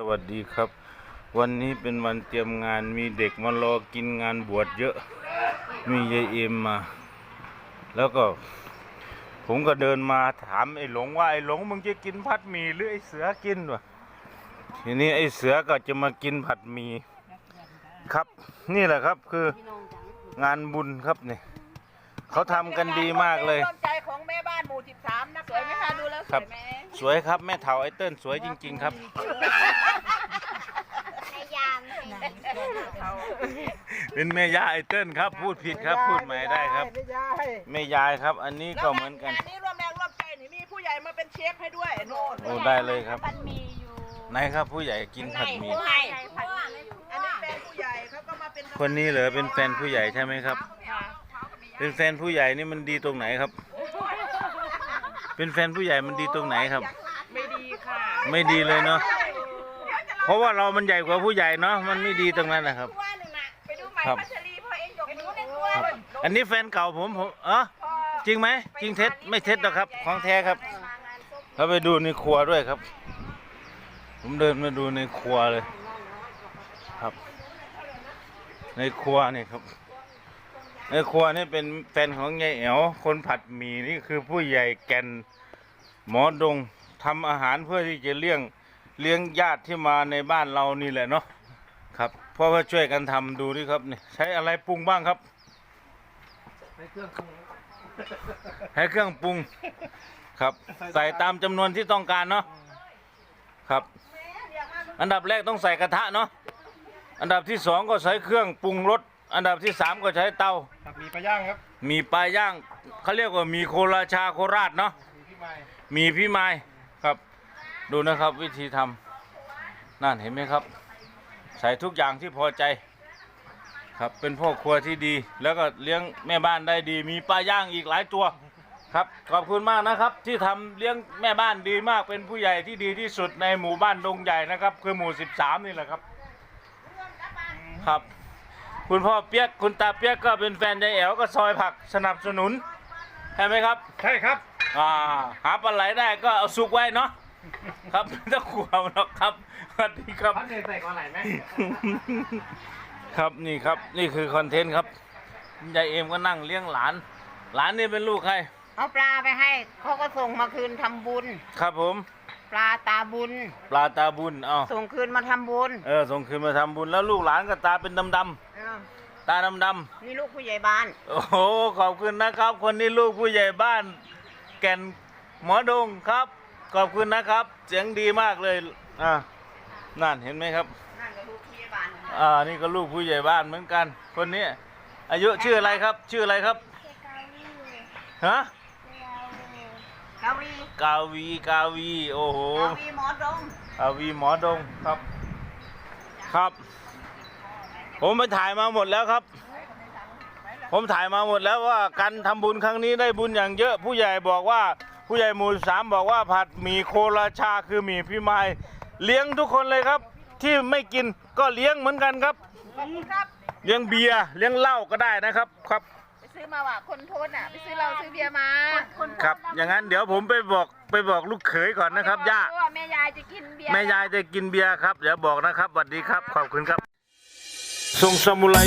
สวัสดีครับ วันนี้เป็นวันเตรียมงานมีเด็กมารอกินงานบวชเยอะ มียายเอ็มมา แล้วก็ ผมก็เดินมาถามไอ้หลงว่าไอ้หลงมึงจะกินผัดหมี่หรือไอ้เสือกินวะทีนี้ไอ้เสือก็จะมากินผัดหมี่ครับ นี่แหละครับคืองานบุญครับเนี่ยเขาทำกันดีมากเลยร่วมใจ ของแม่บ้านหมู่13นะคะสวยไหมคะดูแล้วสครัวบยไหมสวยครับแม่เถาไอ้เติ้ลสวยจริง ๆ ครับ พยายามให้เป็นแม่ย่าไอ้เติ้ลครับ พูดผิดครับพูดใหม่ได้ครับไม่ได้แม่ยายครับ อันนี้ก็เหมือนกัน งานนี้ร่วมแรงร่วมใจนี่มีผู้ใหญ่มาเป็นเชฟให้ด้วยโน่นโอ้ได้เลยครับ มันมีอยู่ไหนครับผู้ใหญ่กินผัดหมี่ผู้ให้ผัดหมี่อันนี้แฟนผู้ใหญ่เขาก็มาเป็นคนนี้เหรอเป็นแฟนผู้ใหญ่ใช่ไหมครับ เป็นแฟนผู้ใหญ่นี่มันดีตรงไหนครับ เป็นแฟนผู้ใหญ่มันดีตรงไหนครับ ไม่ดีค่ะไม่ดีเลยเนาะเพราะว่าเรามันใหญ่กว่าผู้ใหญ่เนาะมันไม่ดีตรงนั้นนะครับตัวหนึ่งน่ะไปดูใหม่ครับพัชรีพ่อเองยกมือในตัวครับอันนี้แฟนเก่าผมผมเออจริงไหมจริงเท็จไม่เท็จหรอกครับ ของแท้ครับเราไปดูในครัวด้วยครับ ผมเดินมาดูในครัวเลย ครับ ในครัวนี่ครับ ในครัวนี่เป็นแฟนของยายแอ๋วคนผัดหมี่นี่คือผู้ใหญ่แก่นหมอดงทำอาหารเพื่อที่จะเลี้ยงเลี้ยงญาติที่มาในบ้านเรานี่แหละเนาะครับ เพราะว่าช่วยกันทำดูดิครับนี่ใช้อะไรปรุงบ้างครับให้เครื่องปรุงครับ ใส่ตามจำนวนที่ต้องการเนาะครับ อันดับแรกต้องใส่กระทะเนาะอันดับที่สองก็ใช้เครื่องปรุงรส อันดับที่สามก็ใช้เตาครับมีปลาย่างครับมีปลาย่างเขาเรียกว่ามีโคราชาโคราชเนาะมีพี่ไม้มีพี่ไม้ครับ ดูนะครับวิธีทำนั่นเห็นไหมครับ ใส่ทุกอย่างที่พอใจ ครับเป็นพ่อครัวที่ดี แล้วก็เลี้ยงแม่บ้านได้ดี มีปลาย่างอีกหลายตัวครับขอบคุณมากนะครับ ที่ทำเลี้ยงแม่บ้านดีมากเป็นผู้ใหญ่ที่ดีที่สุดในหมู่บ้านดงใหญ่นะครับ คือหมู่ 13 นี่แหละครับ ครับ คุณพ่อเปียกคุณตาเปียกก็เป็นแฟนยายแอ๋วก็ซอยผักสนับสนุนใช่ไหมครับ ใช่ครับ อ่า หาปลาไหลได้ก็เอาสุกไว้เนาะครับไม่ต้องกลัวหรอกครับสวัสดีครับ พัดเนยใส่ก่อนไหลไหม ครับนี่ครับนี่คือคอนเทนต์ครับยายเอ็มก็นั่งเลี้ยงหลาน หลานนี่เป็นลูกใครเอาปลาไปให้ เขาก็ส่งมาคืนทำบุญ ครับผม ปลาตาบุญ ปลาตาบุญเอาส่งคืนมาทำบุญ เออส่งคืนมาทำบุญแล้วลูกหลานก็ตาเป็นดำดเออำ ตาดำดนี่ลูกผู้ใหญ่บ้านำโอ้โห ขอบคุณนะครับ คนนี้ลูกผู้ใหญ่บ้าน แก่นหมอดงครับ ขอบคุณนะครับ เสียงดีมากเลย อ่านั่นเห็นไหมครับ นั่นก็ลูกผู้ใหญ่บ้านอ่า นี่ก็ลูกผู้ใหญ่บ้านเหมือนกัน คนนี้อายุชื่ออะไรครับ ชื่ออะไรครับ ฮะ กาวีกาวี กาวี โอ้โห กาวีหมอดงกาวีหมอดงครับ ครับ ผมไปถ่ายมาหมดแล้วครับ ผมถ่ายมาหมดแล้วว่าการทำบุญครั้งนี้ได้บุญอย่างเยอะ ผู้ใหญ่บอกว่าผู้ใหญ่หมู่สามบอกว่าผัดหมี่โคราชาคือหมี่พี่ไม้เลี้ยงทุกคนเลยครับ ที่ไม่กินก็เลี้ยงเหมือนกันครับขอบคุณครับเลี้ยงเบียร์เลี้ยงเหล้าก็ได้นะครับครับไปซื้อมาว่ะคนโทษอะไปซื้อเราซื้อเบียร์มาครับ อย่างนั้นเดี๋ยวผมไปบอกไปบอกลูกเขยก่อนนะครับย่าเพราะว่าแม่ยายจะกินเบียร์แม่ยายจะกินเบียร์ครับเดี๋ยวบอกนะครับสวัสดีครับขอบคุณครับ Song Samurai